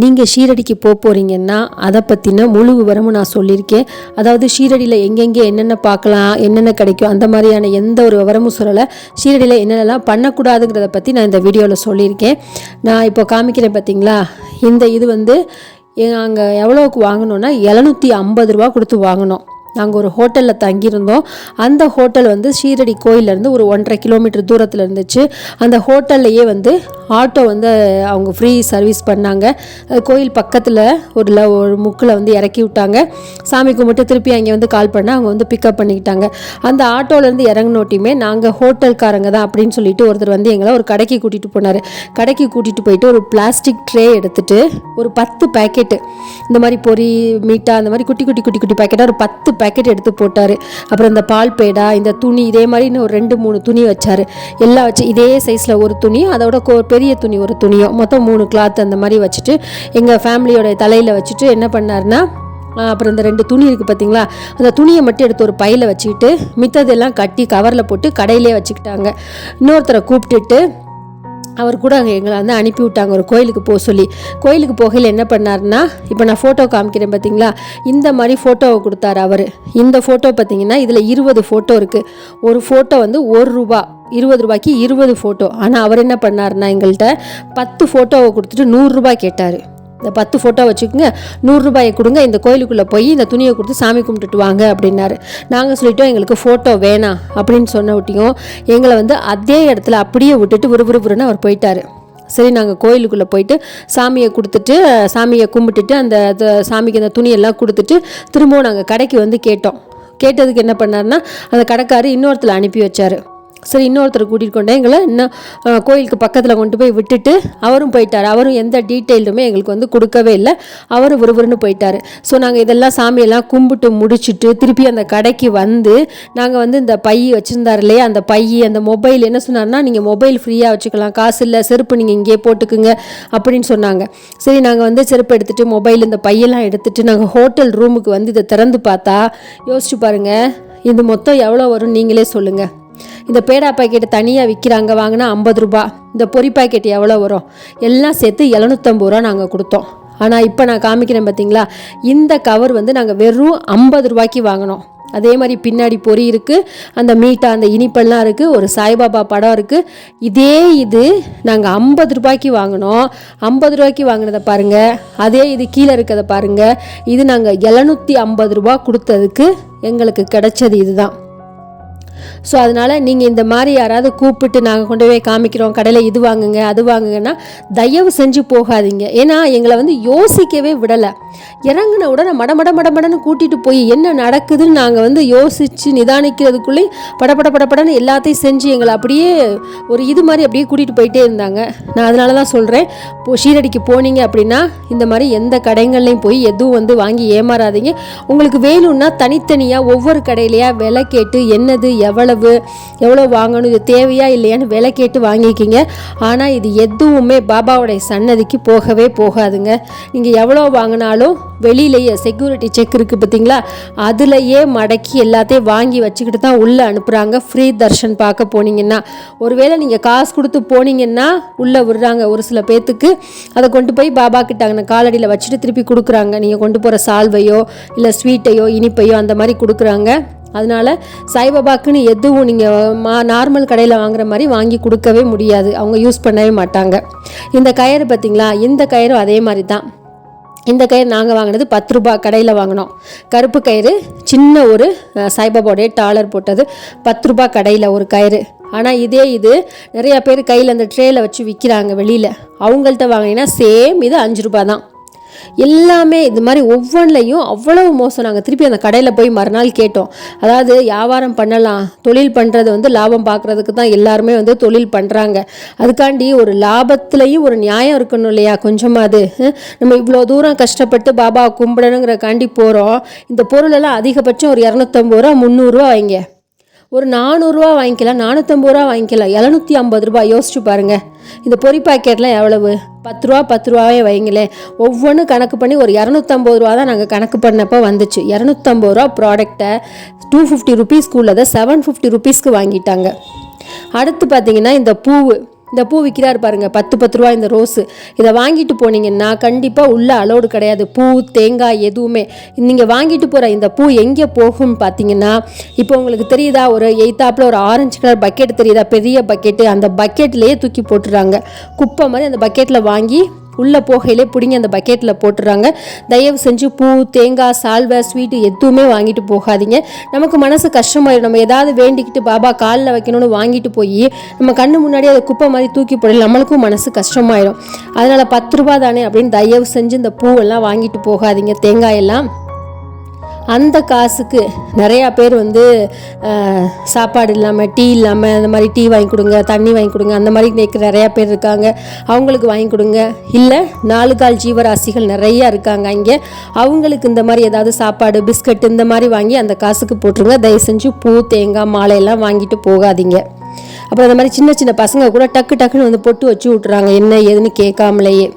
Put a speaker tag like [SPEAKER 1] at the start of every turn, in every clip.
[SPEAKER 1] நீங்கள் ஷீரடிக்கு போக போகிறீங்கன்னா அதை பற்றின முழு விவரமும் நான் சொல்லியிருக்கேன். அதாவது ஷீரடியில் எங்கெங்கே என்னென்ன பார்க்கலாம் என்னென்ன கிடைக்கும் அந்த மாதிரியான எந்த ஒரு விவரமும் சொல்லலை. ஷீரடியில் என்னென்னலாம் பண்ணக்கூடாதுங்கிறத பற்றி நான் இந்த வீடியோவில் சொல்லியிருக்கேன். நான் இப்போ காமிக்கிறேன் பார்த்தீங்களா இந்த இது வந்து அங்கே எவ்வளோவுக்கு வாங்கினோன்னா எழுநூற்றி ஐம்பது ரூபா கொடுத்து வாங்கினோம் நாங்கள் ஒரு ஹோட்டலில் தங்கியிருந்தோம். அந்த ஹோட்டல் வந்து ஷீரடி கோயிலேருந்து ஒரு ஒன்றரை கிலோமீட்டர் தூரத்தில் இருந்துச்சு. அந்த ஹோட்டல்லையே வந்து ஆட்டோ வந்து அவங்க ஃப்ரீ சர்வீஸ் பண்ணாங்க. கோயில் பக்கத்தில் ஒரு ல ஒரு முக்கில் வந்து இறக்கி விட்டாங்க. சாமி கும்பிட்டு திருப்பி அங்கே வந்து கால் பண்ணால் அவங்க வந்து பிக்கப் பண்ணிக்கிட்டாங்க. அந்த ஆட்டோலேருந்து இறங்கினோட்டியுமே நாங்கள் ஹோட்டல்காரங்க தான் அப்படின்னு சொல்லிட்டு ஒருத்தர் வந்து எங்களை ஒரு கடைக்கு கூட்டிகிட்டு போனார். கடைக்கு கூட்டிகிட்டு போயிட்டு ஒரு பிளாஸ்டிக் ட்ரே எடுத்துகிட்டு ஒரு பத்து பேக்கெட்டு இந்த மாதிரி பொரி மீட்டா அந்த மாதிரி குட்டி குட்டி குட்டி குட்டி பேக்கெட்டாக ஒரு பத்து பேக்கெட் எடுத்து போட்டார். அப்புறம் இந்த பால் பேடா இந்த துணி இதே மாதிரி இன்னும் ஒரு ரெண்டு மூணு துணி வச்சார். எல்லாம் வச்சு இதே சைஸில் ஒரு துணி அதோட கோ பெரிய துணி ஒரு துணியோ மொத்தம் மூணு கிளாத் அந்த மாதிரி வச்சுட்டு எங்கள் ஃபேமிலியோட தலையில் வச்சுட்டு என்ன பண்ணாருன்னா அப்புறம் இந்த ரெண்டு துணி இருக்குது பார்த்தீங்களா அந்த துணியை மட்டும் எடுத்து ஒரு பையில் வச்சுக்கிட்டு மித்ததெல்லாம் கட்டி கவரில் போட்டு கடையிலே வச்சுக்கிட்டாங்க. இன்னொருத்தரை கூப்பிட்டுட்டு அவர் கூட அங்கே எங்களை வந்து அனுப்பி விட்டாங்க ஒரு கோயிலுக்கு போக சொல்லி. கோயிலுக்கு போகையில் என்ன பண்ணார்னா இப்போ நான் ஃபோட்டோ காமிக்கிறேன் பார்த்தீங்களா இந்த மாதிரி ஃபோட்டோவை கொடுத்தாரு அவர். இந்த ஃபோட்டோ பார்த்தீங்கன்னா இதில் இருபது ஃபோட்டோ இருக்குது ஒரு ஃபோட்டோ வந்து ஒரு ரூபா இருபது ரூபாய்க்கு இருபது ஃபோட்டோ ஆனால் அவர் என்ன பண்ணாருன்னா எங்கள்கிட்ட பத்து ஃபோட்டோவை கொடுத்துட்டு நூறுரூபா கேட்டார். இந்த பத்து ஃபோட்டோ வச்சுக்கோங்க. நூறுரூபாயை கொடுங்க. இந்த கோயிலுக்குள்ளே போய் இந்த துணியை கொடுத்து சாமி கும்பிட்டுட்டு வாங்க அப்படின்னாரு. நாங்கள் சொல்லிட்டோம் எங்களுக்கு ஃபோட்டோ வேணாம் அப்படின்னு சொன்ன விட்டியும் எங்களை வந்து அதே இடத்துல அப்படியே விட்டுட்டு விறுவிறுவிறுன்னு அவர் போயிட்டார். சரி நாங்கள் கோயிலுக்குள்ளே போயிட்டு சாமியை கொடுத்துட்டு சாமியை கும்பிட்டுட்டு அந்த சாமிக்கு அந்த துணியெல்லாம் கொடுத்துட்டு திரும்பவும் நாங்கள் கடைக்கு வந்து கேட்டோம். கேட்டதுக்கு என்ன பண்ணார்னா அந்த கடைக்காரர் இன்னொருத்தில் அனுப்பி வச்சார். சரி இன்னொருத்தர் கூட்டிகிட்டு கொண்டே எங்களை இன்னும் கோயிலுக்கு பக்கத்தில் கொண்டு போய் விட்டுட்டு அவரும் போயிட்டார். அவரும் எந்த டீட்டெயிலுமே எங்களுக்கு வந்து கொடுக்கவே இல்லை. அவரும் விறுவிறுன்னு போயிட்டார். ஸோ நாங்கள் இதெல்லாம் சாமியெல்லாம் கும்பிட்டு முடிச்சுட்டு திருப்பி அந்த கடைக்கு வந்து நாங்கள் வந்து இந்த பை வச்சுருந்தார் இல்லையா? அந்த பை அந்த மொபைல் என்ன சொன்னார்னா நீங்கள் மொபைல் ஃப்ரீயாக வச்சுக்கலாம். காசு இல்லை செருப்பு நீங்கள் இங்கேயே போட்டுக்குங்க. அப்படின்னு சொன்னாங்க. சரி நாங்கள் வந்து செருப்பு எடுத்துகிட்டு மொபைல் இந்த பையெல்லாம் எடுத்துகிட்டு நாங்கள் ஹோட்டல் ரூமுக்கு வந்து இதை திறந்து பார்த்தா யோசிச்சு பாருங்கள் இது மொத்தம் எவ்வளோ வரும் நீங்களே சொல்லுங்கள் இந்த பேடா பாக்கெட்டை தனியாக விற்கிறாங்க வாங்கினா ஐம்பது ரூபா. இந்த பொரி பாக்கெட் எவ்வளோ வரும்? எல்லாம் சேர்த்து எழுநூத்தம்பது ரூபா நாங்கள் கொடுத்தோம். ஆனால் இப்போ நான் காமிக்கிறேன் பார்த்தீங்களா இந்த கவர் வந்து நாங்கள் வெறும் ஐம்பது ரூபாய்க்கு வாங்கினோம். அதே மாதிரி பின்னாடி பொரி இருக்குது அந்த மீட்டா அந்த இனிப்பெல்லாம் இருக்குது ஒரு சாய்பாபா படம் இருக்குது இதே இது நாங்கள் ஐம்பது ரூபாய்க்கு வாங்கினோம். ஐம்பது ரூபாய்க்கு வாங்கினதை பாருங்கள் அதே இது கீழே இருக்கிறத பாருங்கள் இது நாங்கள் எழுநூற்றி ஐம்பது ரூபா கொடுத்ததுக்கு எங்களுக்கு கிடைச்சது இதுதான். ஸோ அதனால் நீங்கள் இந்த மாதிரி யாராவது கூப்பிட்டு நாங்கள் கொண்டு போய் காமிக்கிறோம் கடையில் இது வாங்குங்க அது வாங்குங்கன்னா தயவு செஞ்சு போகாதீங்க. ஏன்னா எங்களை வந்து யோசிக்கவே விடலை. இறங்குன உடனே மட மட மட மடன்னு கூட்டிகிட்டு போய் என்ன நடக்குதுன்னு நாங்கள் வந்து யோசித்து நிதானிக்கிறதுக்குள்ளே படபட படப்படன்னு எல்லாத்தையும் செஞ்சு எங்களை அப்படியே ஒரு இது மாதிரி அப்படியே கூட்டிகிட்டு போயிட்டே இருந்தாங்க. நான் அதனால தான் சொல்கிறேன் இப்போ ஷீரடிக்கு போனீங்க அப்படின்னா இந்த மாதிரி எந்த கடைகள்லையும் போய் எதுவும் வந்து வாங்கி ஏமாறாதீங்க. உங்களுக்கு வேணும்னா தனித்தனியாக ஒவ்வொரு கடையிலையா விலை கேட்டு என்னது எவ்வளோ எவ்வளவு எவ்வளோ வாங்கணும் இது தேவையா இல்லையான்னு விலை கேட்டு வாங்கிக்கிங்க ஆனால் இது எதுவுமே பாபாவுடைய சன்னதிக்கு போகவே போகாதுங்க. நீங்கள் எவ்வளோ வாங்கினாலும் வெளியிலேயே செக்யூரிட்டி செக் இருக்குது பார்த்தீங்களா? அதுலேயே மடக்கி எல்லாத்தையும் வாங்கி வச்சுக்கிட்டு தான் உள்ளே அனுப்புகிறாங்க ஃப்ரீ தர்ஷன் பார்க்க போனீங்கன்னா. ஒருவேளை நீங்கள் காசு கொடுத்து போனீங்கன்னா உள்ளே விடுறாங்க ஒரு சில பேர்த்துக்கு அதை கொண்டு போய் பாபா கிட்டாங்க காலடியில் வச்சுட்டு திருப்பி கொடுக்குறாங்க. நீங்கள் கொண்டு போகிற சால்வையோ இல்லை ஸ்வீட்டையோ இனிப்பையோ அந்த மாதிரி கொடுக்குறாங்க. அதனால சாய்பாபாக்குன்னு எதுவும் நீங்கள் மா நார்மல் கடையில் வாங்குற மாதிரி வாங்கி கொடுக்கவே முடியாது. அவங்க யூஸ் பண்ணவே மாட்டாங்க. இந்த கயிறு பார்த்தீங்களா இந்த கயிறும் அதே மாதிரி தான். இந்த கயிறு நாங்கள் வாங்கினது பத்து ரூபா கடையில் வாங்கினோம். கருப்பு கயிறு சின்ன ஒரு அஹ், சாய்பாபாவுடைய டாலர் போட்டது பத்து ரூபா கடையில் ஒரு கயிறு. ஆனால் இதே இது நிறையா பேர் கையில் அந்த ட்ரேயில் வச்சு விற்கிறாங்க வெளியில். அவங்கள்ட்ட வாங்கினீங்கன்னா சேம் இது அஞ்சு ரூபா தான். எல்லாமே இது மாதிரி ஒவ்வொன்றிலையும் அவ்வளவு மோசம். நாங்கள் திருப்பி அந்த கடையில் போய் மறுநாள் கேட்டோம். அதாவது வியாபாரம் பண்ணலாம் தொழில் பண்ணுறது வந்து லாபம் பார்க்குறதுக்கு தான் எல்லாருமே வந்து தொழில் பண்ணுறாங்க அதுக்காண்டி ஒரு லாபத்துலேயும் ஒரு நியாயம் இருக்கணும் இல்லையா? கொஞ்சமாவது அது நம்ம இவ்வளோ தூரம் கஷ்டப்பட்டு பாபா கும்பிடணுங்கிறக்காண்டி போகிறோம் இந்த பொருளெல்லாம் அதிகபட்சம் ஒரு இரநூத்தம்பது ரூபா முந்நூறுரூவா வைங்க. ஒரு நானூறுரூவா வாங்கிக்கலாம் நானூற்றம்பது ரூபா வாங்கிக்கலாம். எழுநூற்றி ஐம்பது ரூபா யோசிச்சு பாருங்கள் இந்த பொரி பாக்கெட்லாம் எவ்வளவு? பத்து ரூபா பத்து ரூபாவே வைங்களேன். ஒவ்வொன்றும் கணக்கு பண்ணி ஒரு இரநூத்தம்பது ரூபா தான் நாங்கள் கணக்கு பண்ணப்போ வந்துச்சு. இரநூத்தம்பது ரூபா ப்ராடக்டை டூ ஃபிஃப்டி ருபீஸ்க்கு உள்ளதை செவன் ஃபிஃப்டி ருபீஸ்க்கு வாங்கிட்டாங்க. அடுத்து பார்த்தீங்கன்னா இந்த பூவு. இந்த பூ விற்கிறாரு பாருங்க பத்து பத்து ரூபா இந்த ரோஸு. இதை வாங்கிட்டு போனீங்கன்னா கண்டிப்பாக உள்ள அலோடு கிடையாது. பூ தேங்காய் எதுவுமே. நீங்கள் வாங்கிட்டு போகிற இந்த பூ எங்கே போகும்னு பார்த்தீங்கன்னா இப்போ உங்களுக்கு தெரியுதா ஒரு எய்த்தாப்பில் ஒரு ஆரஞ்சு கலர் பக்கெட் தெரியுதா? பெரிய பக்கெட்டு அந்த பக்கெட்லேயே தூக்கி போட்டுறாங்க. குப்பை மாதிரி அந்த பக்கெட்டில் வாங்கி உள்ளே போகையிலே பிடிங்கி அந்த பக்கெட்டில் போட்டுறாங்க. தயவு செஞ்சு பூ தேங்காய் சால்வை ஸ்வீட்டு எதுவுமே வாங்கிட்டு போகாதீங்க. நமக்கு மனசு கஷ்டமாயிடும் நம்ம ஏதாவது வேண்டிக்கிட்டு பாபா காலில் வைக்கணும்னு வாங்கிட்டு போய் நம்ம கண்ணு முன்னாடி அதை குப்பை மாதிரி தூக்கி போடல நம்மளுக்கும் மனசு கஷ்டமாயிடும் அதனால் பத்து ரூபா தானே அப்படின்னு தயவு செஞ்சு இந்த பூவெல்லாம் வாங்கிட்டு போகாதீங்க. தேங்காயெல்லாம் அந்த காசுக்கு நிறையா பேர் வந்து சாப்பாடு இல்லாமல் டீ இல்லாமல் இந்த மாதிரி டீ வாங்கி கொடுங்க தண்ணி வாங்கி கொடுங்க அந்த மாதிரி நிற்கிற நிறையா பேர் இருக்காங்க. அவங்களுக்கு வாங்கி கொடுங்க. இல்லை நாலு கால் ஜீவராசிகள் நிறையா இருக்காங்க இங்கே அவங்களுக்கு இந்த மாதிரி ஏதாவது சாப்பாடு பிஸ்கட் இந்த மாதிரி வாங்கி அந்த காசுக்கு போட்டுருங்க. தயவு செஞ்சு பூ தேங்காய் மாலையெல்லாம் வாங்கிட்டு போகாதீங்க. அப்புறம் இந்த மாதிரி சின்ன சின்ன பசங்க கூட டக்கு டக்குன்னு வந்து பொட்டு வச்சு விட்றாங்க என்ன ஏதுன்னு கேட்காமலேயே.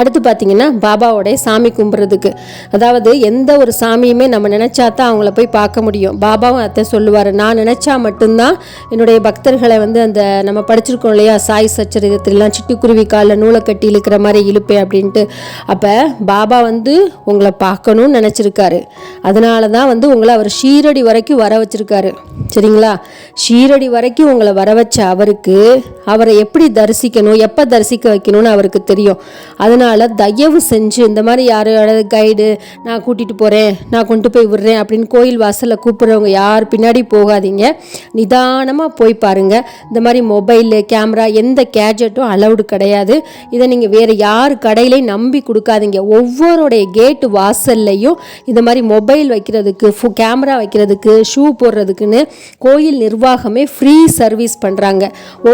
[SPEAKER 1] அடுத்து பார்த்தீங்கன்னா பாபாவோடைய சாமி கும்பிட்றதுக்கு அதாவது எந்த ஒரு சாமியுமே நம்ம நினச்சா தான் அவங்கள போய் பார்க்க முடியும். பாபாவும் அத்தை சொல்லுவார் நான் நினச்சா மட்டும்தான் என்னுடைய பக்தர்களை வந்து அந்த நம்ம படிச்சிருக்கோம் இல்லையா சாய் சச்சரிதத்திலாம் சிட்டுக்குருவி காலில் நூலை கட்டி இழுக்கிற மாதிரி இழுப்பேன் அப்படின்ட்டு. அப்போ பாபா வந்து உங்களை பார்க்கணும்னு நினச்சிருக்காரு. அதனால தான் வந்து உங்களை அவர் ஷீரடி வரைக்கும் வர வச்சிருக்காரு. சரிங்களா? ஷீரடி வரைக்கும் உங்களை வர வச்ச அவருக்கு அவரை எப்படி தரிசிக்கணும் எப்போ தரிசிக்க வைக்கணும்னு அவருக்கு தெரியும். அதனால் அதனால் தயவு செஞ்சு இந்த மாதிரி யாரோட கைடு நான் கூட்டிகிட்டு போகிறேன் நான் கொண்டு போய் விடுறேன் அப்படின்னு கோயில் வாசலில் கூப்பிட்றவங்க யார் பின்னாடி போகாதீங்க. நிதானமாக போய் பாருங்கள் இந்த மாதிரி மொபைலு கேமரா எந்த கேஜெட்டும் அலௌடு கிடையாது. இதை நீங்கள் வேறு யார் கடையிலையும் நம்பி கொடுக்காதீங்க. ஒவ்வொருடைய கேட்டு வாசல்லையும் இந்த மாதிரி மொபைல் வைக்கிறதுக்கு ஃபு கேமரா வைக்கிறதுக்கு ஷூ போடுறதுக்குன்னு கோயில் நிர்வாகமே ஃப்ரீ சர்வீஸ் பண்ணுறாங்க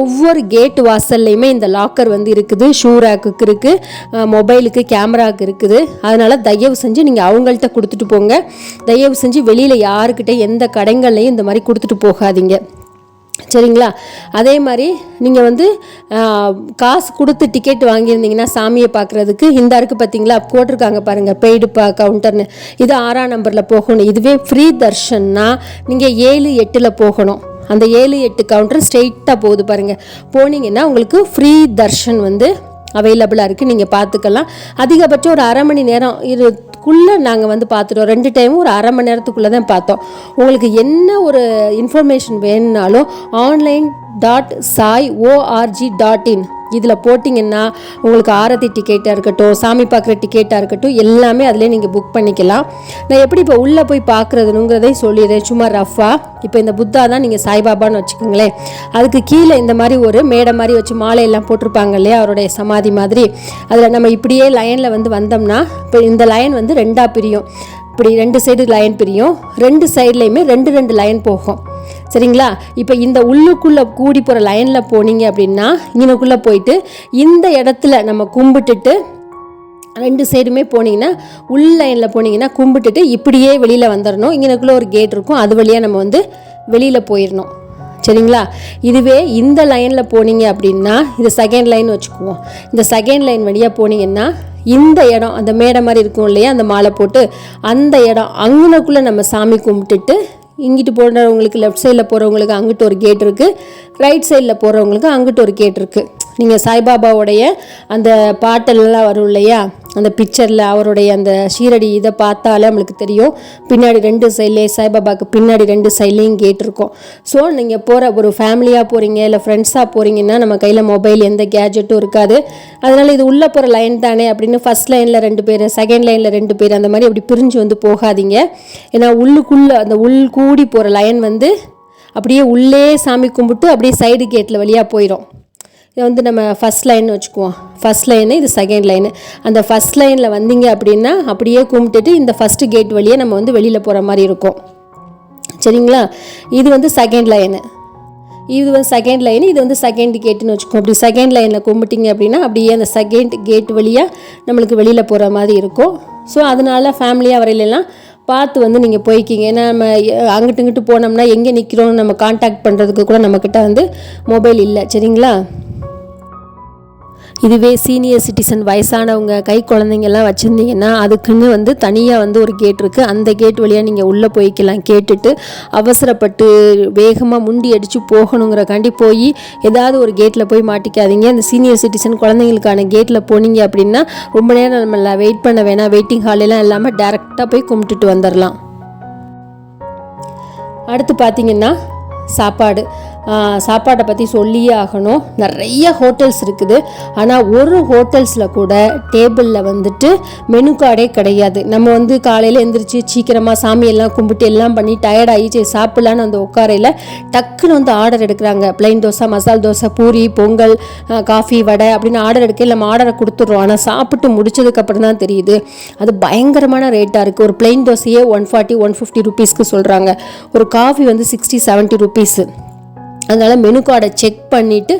[SPEAKER 1] ஒவ்வொரு கேட்டு வாசல்லையுமே இந்த லாக்கர் வந்து இருக்குது. ஷூ ரேக்குக்கு இருக்குது மொபைலுக்கு கேமராவுக்கு இருக்குது. அதனால் தயவு செஞ்சு நீங்கள் அவங்கள்ட்ட கொடுத்துட்டு போங்க. தயவு செஞ்சு வெளியில் யாருக்கிட்ட எந்த கடைகள்லையும் இந்த மாதிரி கொடுத்துட்டு போகாதீங்க. சரிங்களா? அதே மாதிரி நீங்கள் வந்து காசு கொடுத்து டிக்கெட் வாங்கியிருந்தீங்கன்னா சாமியை பார்க்குறதுக்கு இந்த இருக்கு பார்த்தீங்களா போட்டிருக்காங்க பாருங்கள் பெய்டு பா கவுண்டர்னு இது ஆறாம் நம்பரில் போகணும். இதுவே ஃப்ரீ தர்ஷன்னா நீங்கள் ஏழு எட்டில் போகணும். அந்த ஏழு எட்டு கவுண்டர் ஸ்ட்ரெயிட்டாக போகுது பாருங்கள் போனீங்கன்னா உங்களுக்கு ஃப்ரீ தர்ஷன் வந்து அவைலபிளாக இருக்குது நீங்கள் பார்த்துக்கலாம் அதிகபட்சம் ஒரு அரை மணி நேரம் இதுக்குள்ளே நாங்கள் வந்து பார்த்துட்டோம் ரெண்டு டைமும் ஒரு அரை மணி நேரத்துக்குள்ளே தான் பார்த்தோம். உங்களுக்கு என்ன ஒரு இன்ஃபர்மேஷன் வேணும்னாலும் online dot Sai ORG dot in இதில் போட்டிங்கன்னா உங்களுக்கு ஆரத்தி டிக்கெட்டாக இருக்கட்டும் சாமி பார்க்குற டிக்கெட்டாக இருக்கட்டும் எல்லாமே அதிலே நீங்கள் புக் பண்ணிக்கலாம். நான் எப்படி இப்போ உள்ளே போய் பார்க்குறதுனுங்கிறதையும் சொல்லிடுறேன். சும்மா ரஃபாக இப்போ இந்த புத்தா தான் நீங்கள் சாய்பாபான்னு வச்சுக்கோங்களேன். அதுக்கு கீழே இந்த மாதிரி ஒரு மேடை மாதிரி வச்சு மாலையெல்லாம் போட்டிருப்பாங்க இல்லையா? அவருடைய சமாதி மாதிரி. அதில் நம்ம இப்படியே லைனில் வந்து வந்தோம்னா இப்போ இந்த லைன் வந்து ரெண்டாக பிரியும். இப்படி ரெண்டு சைடு லைன் பிரியும். ரெண்டு சைட்லேயுமே ரெண்டு ரெண்டு லைன் போகும். சரிங்களா? இப்போ இந்த உள்ளுக்குள்ளே கூடி போகிற லைனில் போனீங்க அப்படின்னா இங்கனக்குள்ளே போயிட்டு இந்த இடத்துல நம்ம கும்பிட்டுட்டு ரெண்டு சைடுமே போனீங்கன்னா உள் லைனில் போனீங்கன்னா கும்பிட்டுட்டு இப்படியே வெளியில் வந்துடணும் இங்கனக்குள்ளே ஒரு கேட் இருக்கும். அது வழியாக நம்ம வந்து வெளியில் போயிடணும் சரிங்களா? இதுவே இந்த லைனில் போனீங்க அப்படின்னா இது செகண்ட் லைன் வச்சுக்குவோம். இந்த செகண்ட் லைன் வழியாக போனீங்கன்னா இந்த இடம் அந்த மேடை மாதிரி இருக்கும் இல்லையா அந்த மாலை போட்டு அந்த இடம் அங்கனக்குள்ளே நம்ம சாமி கும்பிட்டுட்டு இங்கிட்டு போகிறவங்களுக்கு லெஃப்ட் சைடில் போகிறவங்களுக்கு அங்கிட்டு ஒரு கேட் இருக்குது ரைட் சைடில் போகிறவங்களுக்கு அங்கிட்டு ஒரு கேட் இருக்குது நீங்கள் சாய்பாபாவுடைய அந்த பாட்டெல்லாம் வரும் இல்லையா? அந்த பிக்சரில் அவருடைய அந்த ஷீரடி இதை பார்த்தாலே நம்மளுக்கு தெரியும். பின்னாடி ரெண்டு சைட்லேயே சாய்பாபாவுக்கு பின்னாடி ரெண்டு சைட்லேயும் கேட் இருக்கும். ஸோ நீங்கள் போகிற ஒரு ஃபேமிலியாக போகிறீங்க இல்லை ஃப்ரெண்ட்ஸாக போகிறீங்கன்னா நம்ம கையில் மொபைல் எந்த கேஜெட்டும் இருக்காது. அதனால் இது உள்ளே போகிற லைன் தானே அப்படின்னு ஃபஸ்ட் லைனில் ரெண்டு பேர் செகண்ட் லைனில் ரெண்டு பேர் அந்த மாதிரி அப்படி பிரிஞ்சு வந்து போகாதீங்க. ஏன்னா உள்ளுக்குள்ளே அந்த உள் கூடி போகிற லைன் வந்து அப்படியே உள்ளே சாமி கும்பிட்டு அப்படியே சைடு கேட்டில் வழியாக போயிடும் இதை வந்து நம்ம ஃபஸ்ட் லைன் வச்சுக்குவோம். ஃபஸ்ட் லைனு இது செகண்ட் லைனு அந்த ஃபஸ்ட் லைனில் வந்தீங்க அப்படின்னா அப்படியே கும்பிட்டுட்டு இந்த ஃபஸ்ட்டு கேட் வழியே நம்ம வந்து வெளியில் போகிற மாதிரி இருக்கும். சரிங்களா? இது வந்து செகண்ட் லைனு இது வந்து செகண்ட் லைன் இது வந்து செகண்ட் கேட்டுன்னு வச்சுக்கோம் அப்படி செகண்ட் லைனில் கும்பிட்டிங்க அப்படின்னா அப்படியே அந்த செகண்ட் கேட் வழியாக நம்மளுக்கு வெளியில் போகிற மாதிரி இருக்கும். ஸோ அதனால ஃபேமிலியாக வரையிலலாம் பார்த்து வந்து நீங்கள் போய்க்கிங்க. ஏன்னா நம்ம அஹ், அங்கிட்டு இங்கிட்டு போனோம்னா எங்கே நிற்கிறோம் நம்ம காண்டாக்ட் பண்ணுறதுக்கு கூட நம்மக்கிட்ட வந்து மொபைல் இல்லை. சரிங்களா? இதுவே சீனியர் சிட்டிசன் வயசானவங்க கை குழந்தைங்கெல்லாம் வச்சுருந்தீங்கன்னா அதுக்குன்னு வந்து தனியாக வந்து ஒரு கேட் இருக்குது அந்த கேட் வழியாக நீங்கள் உள்ளே போய்க்கலாம். கேட்டுட்டு அவசரப்பட்டு வேகமாக முண்டி அடித்து போகணுங்கிறக்காண்டி போய் ஏதாவது ஒரு கேட்டில் போய் மாட்டிக்காதீங்க. இந்த சீனியர் சிட்டிசன் குழந்தைங்களுக்கான கேட்டில் போனீங்க அப்படின்னா ரொம்ப நேரம் நம்ம வெயிட் பண்ண வேணாம். வெயிட்டிங் ஹாலெல்லாம் இல்லாமல் டேரெக்டாக போய் கும்பிட்டுட்டு வந்துடலாம் அடுத்து பார்த்தீங்கன்னா சாப்பாடு. சாப்பாட்டை பற்றி சொல்லியே ஆகணும். நிறைய ஹோட்டல்ஸ் இருக்குது. ஆனால் ஒரு ஹோட்டல்ஸில் கூட டேபிளில் வந்துட்டு மெனு கார்டே கிடையாது. நம்ம வந்து காலையில் எந்திரிச்சு சீக்கிரமாக சாமியெல்லாம் கும்பிட்டு எல்லாம் பண்ணி டயர்டாகி சரி சாப்பிட்லான்னு அந்த உட்காரையில் டக்குன்னு வந்து ஆர்டர் எடுக்கிறாங்க. பிளைன் தோசை மசால் தோசை பூரி பொங்கல் காஃபி வடை அப்படின்னு ஆர்டர் எடுக்க நம்ம ஆர்டரை கொடுத்துட்றோம். ஆனால் சாப்பிட்டு முடிச்சதுக்கப்புறம் தான் தெரியுது. அது பயங்கரமான ரேட்டாக இருக்குது ஒரு பிளைன் தோசையே ஒன் ஃபார்ட்டி ஒன் ஃபிஃப்டி ருபீஸ்க்கு சொல்கிறாங்க ஒரு காஃபி வந்து சிக்ஸ்டி செவன்ட்டி ருபீஸு அதனால் மெனு கார்டை செக் பண்ணிவிட்டு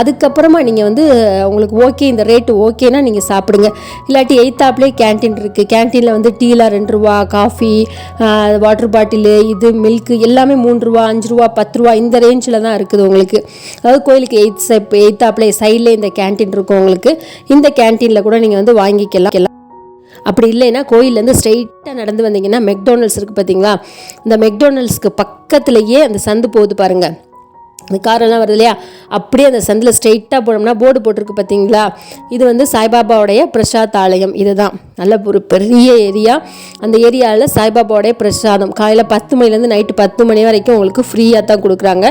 [SPEAKER 1] அதுக்கப்புறமா நீங்கள் வந்து உங்களுக்கு ஓகே இந்த ரேட்டு ஓகேனா நீங்கள் சாப்பிடுங்க. இல்லாட்டி எய்த்தாப்லேயே கேன்டீன் இருக்குது கேன்டீனில் வந்து டீலாம் ரெண்டு ரூபா காஃபி வாட்டர் பாட்டிலு இது மில்க்கு எல்லாமே மூணு ரூபா அஞ்சு ரூபா பத்து ரூபா இந்த ரேஞ்சில் தான் இருக்குது உங்களுக்கு. அதாவது கோயிலுக்கு எய்த் சைப் எய்த்தாப்லேயே சைட்லேயே இந்த கேன்டீன் இருக்கும் உங்களுக்கு. இந்த கேன்டீனில் கூட நீங்கள் வந்து வாங்கிக்கலாம். அப்படி இல்லைன்னா கோயிலேருந்து ஸ்ட்ரெயிட்டாக நடந்து வந்தீங்கன்னா மெக்டோனல்ஸ் இருக்குது பார்த்தீங்களா இந்த மெக்டோனல்ஸ்க்கு பக்கத்துலேயே அந்த சந்து போகுது பாருங்கள் இந்த காரெல்லாம் வருது இல்லையா? அப்படியே அந்த சந்தில் ஸ்ட்ரெயிட்டாக போனோம்னா போர்டு போட்டிருக்கு பார்த்தீங்களா? இது வந்து சாய்பாபாவுடைய பிரசாத் ஆலயம். இதுதான். நல்ல ஒரு பெரிய ஏரியா அந்த ஏரியாவில் சாய்பாபாவுடைய பிரசாதம். காலையில் பத்து மணிலேருந்து நைட்டு பத்து மணி வரைக்கும் உங்களுக்கு ஃப்ரீயாக தான் கொடுக்குறாங்க.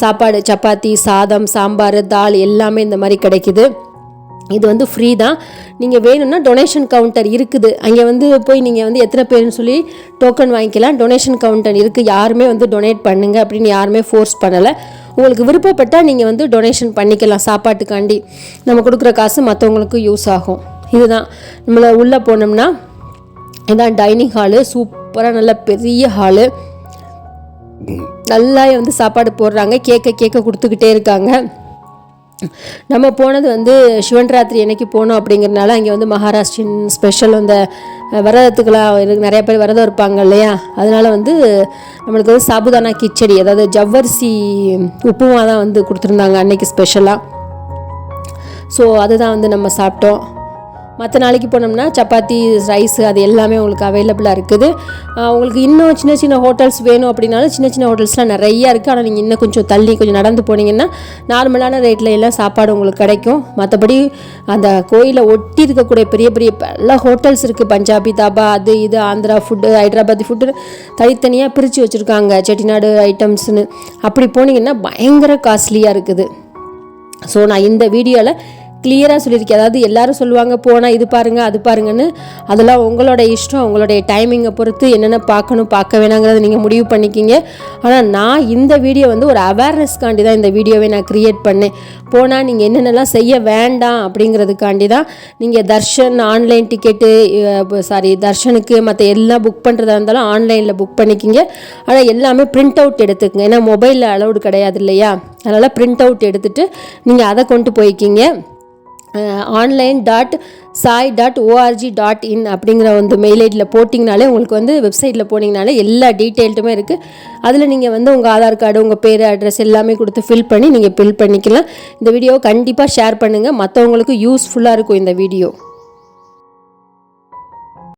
[SPEAKER 1] சாப்பாடு சப்பாத்தி சாதம் சாம்பார் தால் எல்லாமே இந்த மாதிரி கிடைக்குது. இது வந்து ஃப்ரீ தான். நீங்கள் வேணும்னா டொனேஷன் கவுண்டர் இருக்குது. அங்கே வந்து போய் நீங்கள் வந்து எத்தனை பேர்னு சொல்லி டோக்கன் வாங்கிக்கலாம். டொனேஷன் கவுண்டர் இருக்குது யாருமே வந்து டொனேட் பண்ணுங்க அப்படின்னு யாருமே ஃபோர்ஸ் பண்ணலை. உங்களுக்கு விருப்பப்பட்டால் நீங்கள் வந்து டொனேஷன் பண்ணிக்கலாம் சாப்பாட்டுக்காண்டி. நம்ம கொடுக்குற காசு மற்றவங்களுக்கு யூஸ் ஆகும். இதுதான். நம்மளை உள்ளே போனோம்னா இதான் டைனிங் ஹாலு சூப்பராக நல்ல பெரிய ஹாலு நல்லா வந்து சாப்பாடு போடுறாங்க கேட்க கேட்க கொடுத்துக்கிட்டே இருக்காங்க. நம்ம போனது வந்து சிவன் ராத்திரி என்னைக்கு போனோம் அப்படிங்கிறனால அங்கே வந்து மகாராஷ்டிரன் ஸ்பெஷல் அந்த அஹ், விரதத்துக்கெல்லாம் இருக்கு நிறைய பேர் விரதம் இருப்பாங்க இல்லையா? அதனால் வந்து நம்மளுக்கு வந்து சாபுதானா கிச்சடி அதாவது ஜவ்வரிசி உப்புமா தான் வந்து கொடுத்துருந்தாங்க அன்னைக்கு ஸ்பெஷலாக ஸோ அதுதான் வந்து நம்ம சாப்பிட்டோம். மற்ற நாளைக்கு போனோம்னா சப்பாத்தி ரைஸ் அது எல்லாமே உங்களுக்கு அவைலபிளாக இருக்குது. உங்களுக்கு இன்னும் சின்ன சின்ன ஹோட்டல்ஸ் வேணும் அப்படின்னாலும் சின்ன சின்ன ஹோட்டல்ஸ்லாம் நிறையா இருக்குது ஆனால் நீங்கள் இன்னும் கொஞ்சம் தள்ளி கொஞ்சம் நடந்து போனீங்கன்னா நார்மலான ரேட்டில் எல்லாம் சாப்பாடு உங்களுக்கு கிடைக்கும். மற்றபடி அந்த கோயிலை ஒட்டி இருக்கக்கூடிய பெரிய பெரிய பல ஹோட்டல்ஸ் இருக்குது பஞ்சாபி தாபா அது இது ஆந்திரா ஃபுட்டு ஹைதராபாத் ஃபுட்டு தனித்தனியாக பிரித்து வச்சுருக்காங்க. செட்டிநாடு ஐட்டம்ஸ்னு அப்படி போனீங்கன்னா பயங்கர காஸ்ட்லியாக இருக்குது. ஸோ நான் இந்த வீடியோவில் கிளியராக சொல்லியிருக்கேன். அதாவது எல்லாரும் சொல்லுவாங்க போனால் இது பாருங்கள் அது பாருங்கன்னு. அதெல்லாம் உங்களோட இஷ்டம் உங்களுடைய டைமிங்கை பொறுத்து என்னென்ன பார்க்கணும் பார்க்க வேணாங்கிறத நீங்கள் முடிவு பண்ணிக்கிங்க. ஆனால் நான் இந்த வீடியோ வந்து ஒரு அவேர்னஸ்க்காண்டி தான் இந்த வீடியோவை நான் க்ரியேட் பண்ணேன். போனால் நீங்கள் என்னென்னலாம் செய்ய வேண்டாம் அப்படிங்கிறதுக்காண்டி தான் நீங்கள் தர்ஷன் ஆன்லைன் டிக்கெட்டு சாரி தர்ஷனுக்கு மற்ற எல்லாம் புக் பண்ணுறதா இருந்தாலும் ஆன்லைனில் புக் பண்ணிக்கிங்க. ஆனால் எல்லாமே பிரிண்ட் அவுட் எடுத்துக்கங்க. ஏன்னா மொபைலில் அலௌடு கிடையாது இல்லையா? அதனால் பிரிண்ட் அவுட் எடுத்துகிட்டு நீங்கள் அதை கொண்டு போய்க்கிங்க. Online dot Sai dot ORG dot in அப்படிங்கிற வந்து மெயில் ஐடியில் போட்டிங்கனாலே உங்களுக்கு வந்து வெப்சைட்டில் போனீங்கனாலே எல்லா டீட்டெயில்ட்டுமே இருக்குது அதில் நீங்கள் வந்து உங்கள் ஆதார் கார்டு உங்கள் பேர் அட்ரஸ் எல்லாமே கொடுத்து ஃபில் பண்ணி நீங்கள் ஃபில் பண்ணிக்கலாம். இந்த வீடியோவை கண்டிப்பாக ஷேர் பண்ணுங்கள் மற்றவங்களுக்கு யூஸ்ஃபுல்லாக இருக்கும் இந்த வீடியோ